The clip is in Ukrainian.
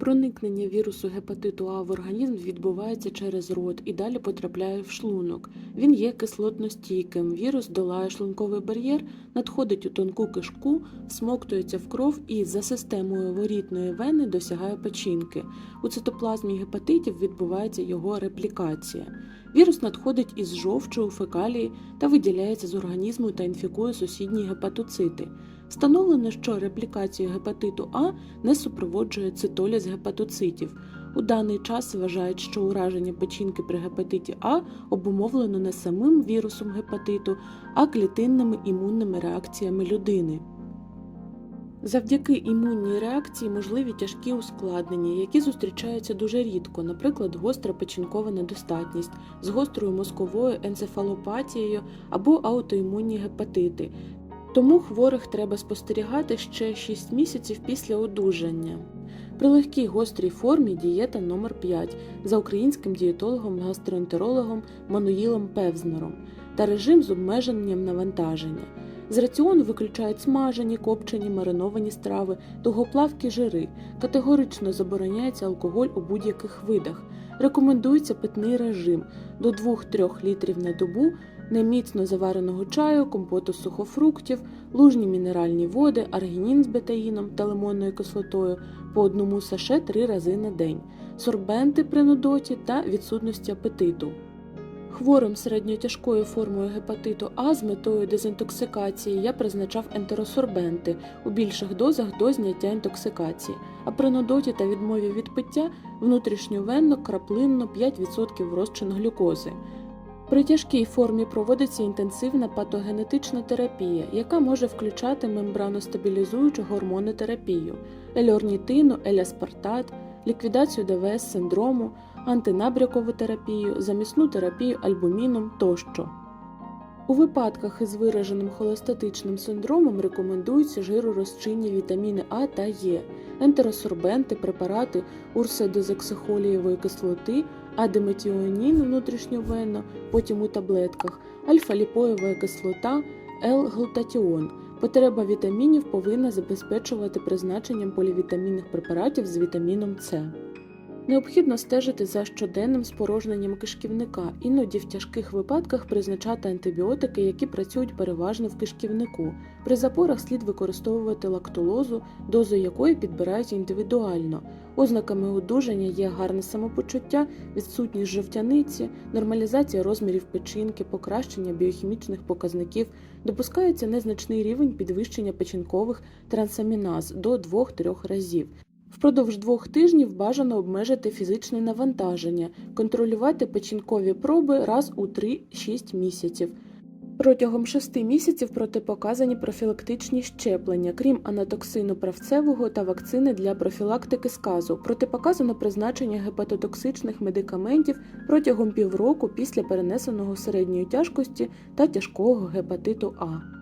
Проникнення вірусу гепатиту А в організм відбувається через рот і далі потрапляє в шлунок. Він є кислотностійким. Вірус долає шлунковий бар'єр, надходить у тонку кишку, всмоктується в кров і за системою ворітної вени досягає печінки. У цитоплазмі гепатитів відбувається його реплікація. Вірус надходить із жовчу у фекалії та виділяється з організму та інфікує сусідні гепатоцити. Встановлено, що реплікацію гепатиту А не супроводжує цитоліз гепатоцитів. У даний час вважають, що ураження печінки при гепатиті А обумовлено не самим вірусом гепатиту, а клітинними імунними реакціями людини. Завдяки імунній реакції можливі тяжкі ускладнення, які зустрічаються дуже рідко, наприклад, гостра печінкова недостатність з гострою мозковою енцефалопатією або аутоімунні гепатити. Тому хворих треба спостерігати ще 6 місяців після одужання. При легкій гострій формі дієта номер 5 за українським дієтологом-гастроентерологом Мануїлом Певзнером та режим з обмеженням навантаження. З раціону виключають смажені, копчені, мариновані страви, тугоплавкі жири. Категорично забороняється алкоголь у будь-яких видах. Рекомендується питний режим до 2-3 літрів на добу, неміцно завареного чаю, компоту сухофруктів, лужні мінеральні води, аргінін з бетаїном та лимонною кислотою по одному саше три рази на день, сорбенти при нудоті та відсутності апетиту. Хворим середньотяжкою формою гепатиту А з метою дезінтоксикації я призначав ентеросорбенти. У більших дозах до зняття інтоксикації, а при нудоті та відмові від пиття внутрішньовенно краплинно 5% розчин глюкози. При тяжкій формі проводиться інтенсивна патогенетична терапія, яка може включати мембраностабілізуючу гормонотерапію, ельорнітину, еляспартат, ліквідацію ДВС синдрому, антинабрякову терапію, замісну терапію альбуміном тощо. У випадках із вираженим холестатичним синдромом рекомендуються жиророзчинні вітаміни А та Е, ентеросорбенти, препарати урседозексихолієвої кислоти, адеметіонін внутрішньовенно, потім у таблетках, альфа-ліпоєва кислота, L-глутатіон. Потреба вітамінів повинна забезпечувати призначенням полівітамінних препаратів з вітаміном С. Необхідно стежити за щоденним спорожненням кишківника, іноді в тяжких випадках призначати антибіотики, які працюють переважно в кишківнику. При запорах слід використовувати лактулозу, дозу якої підбирають індивідуально. Ознаками одужання є гарне самопочуття, відсутність жовтяниці, нормалізація розмірів печінки, покращення біохімічних показників, допускається незначний рівень підвищення печінкових трансаміназ до 2-3 разів. Впродовж двох тижнів бажано обмежити фізичне навантаження, контролювати печінкові проби раз у 3-6 місяців. Протягом 6 місяців протипоказані профілактичні щеплення, крім анатоксину правцевого та вакцини для профілактики сказу. Протипоказано призначення гепатотоксичних медикаментів протягом півроку після перенесеного середньої тяжкості та тяжкого гепатиту А.